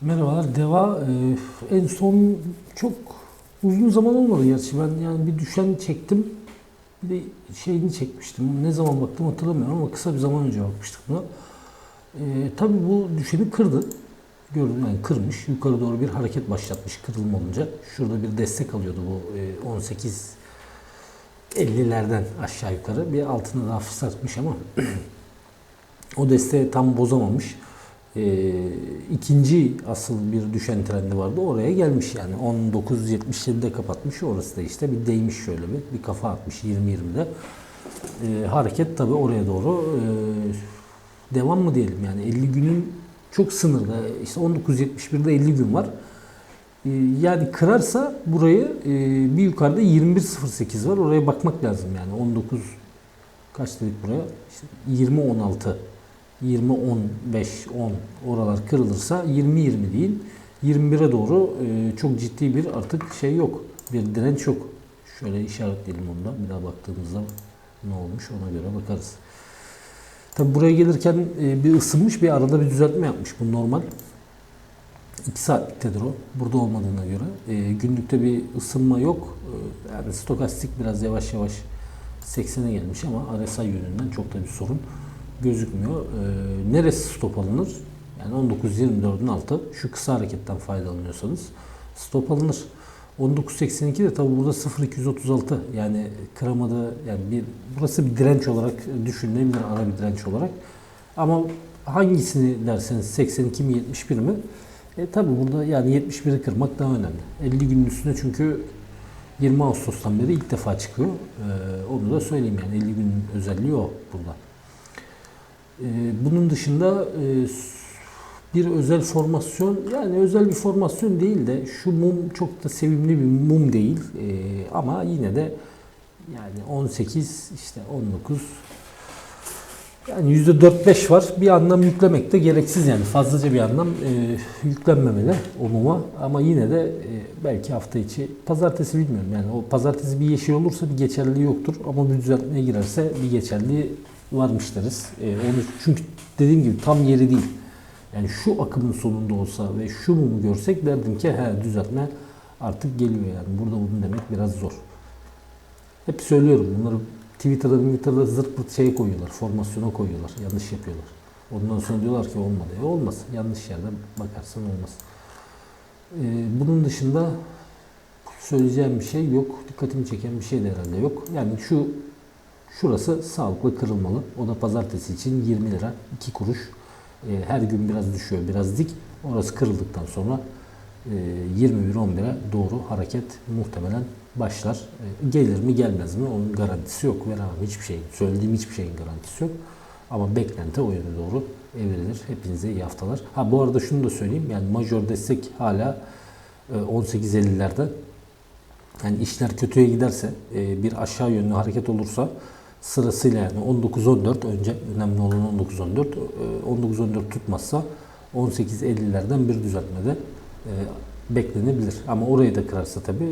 Merhabalar. Deva e, en son çok uzun zaman olmadı gerçi. Ben yani bir düşen çektim. Bir de şeyini çekmiştim. Ne zaman baktım hatırlamıyorum ama kısa bir zaman önce bakmıştık buna. E, tabii bu düşeni kırdı. Gördüm yani kırmış. Yukarı doğru bir hareket başlatmış kırılma olunca. Şurada bir destek alıyordu bu e, 18 50'lerden aşağı yukarı. Bir altına daha fırsatmış ama o desteği tam bozamamış. Ee, ikinci asıl bir düşen trendi vardı. Oraya gelmiş yani. 19.77'de kapatmış. Orası da işte bir değmiş şöyle bir. Bir kafa atmış 20-20'de. Ee, hareket tabi oraya doğru e, devam mı diyelim yani 50 günün çok sınırda. İşte 19.71'de 50 gün var. Ee, yani kırarsa burayı e, bir yukarıda 21.08 var. Oraya bakmak lazım yani. 19 kaç dedik buraya? İşte 20 16 20 15 10 oralar kırılırsa 20 20 değil 21'e doğru e, çok ciddi bir artık şey yok. Bir direnç yok. Şöyle işaretleyelim onu da. Bir daha baktığımızda ne olmuş ona göre bakarız. Tabi buraya gelirken e, bir ısınmış bir arada bir düzeltme yapmış. Bu normal. 2 saatliktedir o. Burada olmadığına göre. E, günlükte bir ısınma yok. Yani stokastik biraz yavaş yavaş 80'e gelmiş ama RSI yönünden çok da bir sorun gözükmüyor. E, neresi stop alınır? Yani 19.24'ün altı. Şu kısa hareketten faydalanıyorsanız stop alınır. 19.82 de tabi burada 0.236 yani kıramada yani bir burası bir direnç olarak düşünülebilir ara bir direnç olarak. Ama hangisini derseniz 82 mi 71 mi? E tabi burada yani 71'i kırmak daha önemli. 50 günün üstüne çünkü 20 Ağustos'tan beri ilk defa çıkıyor. E, onu da söyleyeyim yani 50 günün özelliği o burada. E, bunun dışında e, bir özel formasyon yani özel bir formasyon değil de şu mum çok da sevimli bir mum değil E, ama yine de yani 18 işte 19 yani %4-5 var. Bir anlam yüklemek de gereksiz yani. Fazlaca bir anlam e, yüklenmemeli o muma. Ama yine de e, belki hafta içi, pazartesi bilmiyorum. Yani o pazartesi bir yeşil olursa bir geçerliliği yoktur. Ama bir düzeltmeye girerse bir geçerliği varmış deriz. E, onu, çünkü dediğim gibi tam yeri değil. Yani şu akımın sonunda olsa ve şu mumu görsek derdim ki he düzeltme artık geliyor yani. Burada bunu demek biraz zor. Hep söylüyorum bunları Twitter'da, Twitter'da zırt pırt şey koyuyorlar, formasyona koyuyorlar, yanlış yapıyorlar. Ondan sonra diyorlar ki olmadı. E olmaz. Yanlış yerden bakarsan olmaz. Ee, bunun dışında söyleyeceğim bir şey yok. Dikkatimi çeken bir şey de herhalde yok. Yani şu şurası sağlıklı kırılmalı. O da pazartesi için 20 lira, 2 kuruş. Ee, her gün biraz düşüyor, biraz dik. Orası kırıldıktan sonra e, 21-11'e doğru hareket muhtemelen başlar. E, Gelir mi gelmez mi onun garantisi yok. Veremem hiçbir şeyin. Söylediğim hiçbir şeyin garantisi yok. Ama beklenti o yöne doğru evrilir. Hepinize iyi haftalar. Ha bu arada şunu da söyleyeyim. Yani major destek hala e, 18.50'lerde. Yani işler kötüye giderse e, bir aşağı yönlü hareket olursa sırasıyla yani 19-14 önce önemli olan 19-14 e, 19-14 tutmazsa 18.50'lerden bir düzeltmede e, beklenebilir. Ama orayı da kırarsa tabii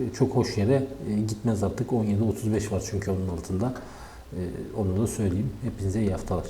e, çok hoş yere e, gitmez artık. 17.35 var çünkü onun altında. E, Onu da söyleyeyim. Hepinize iyi haftalar.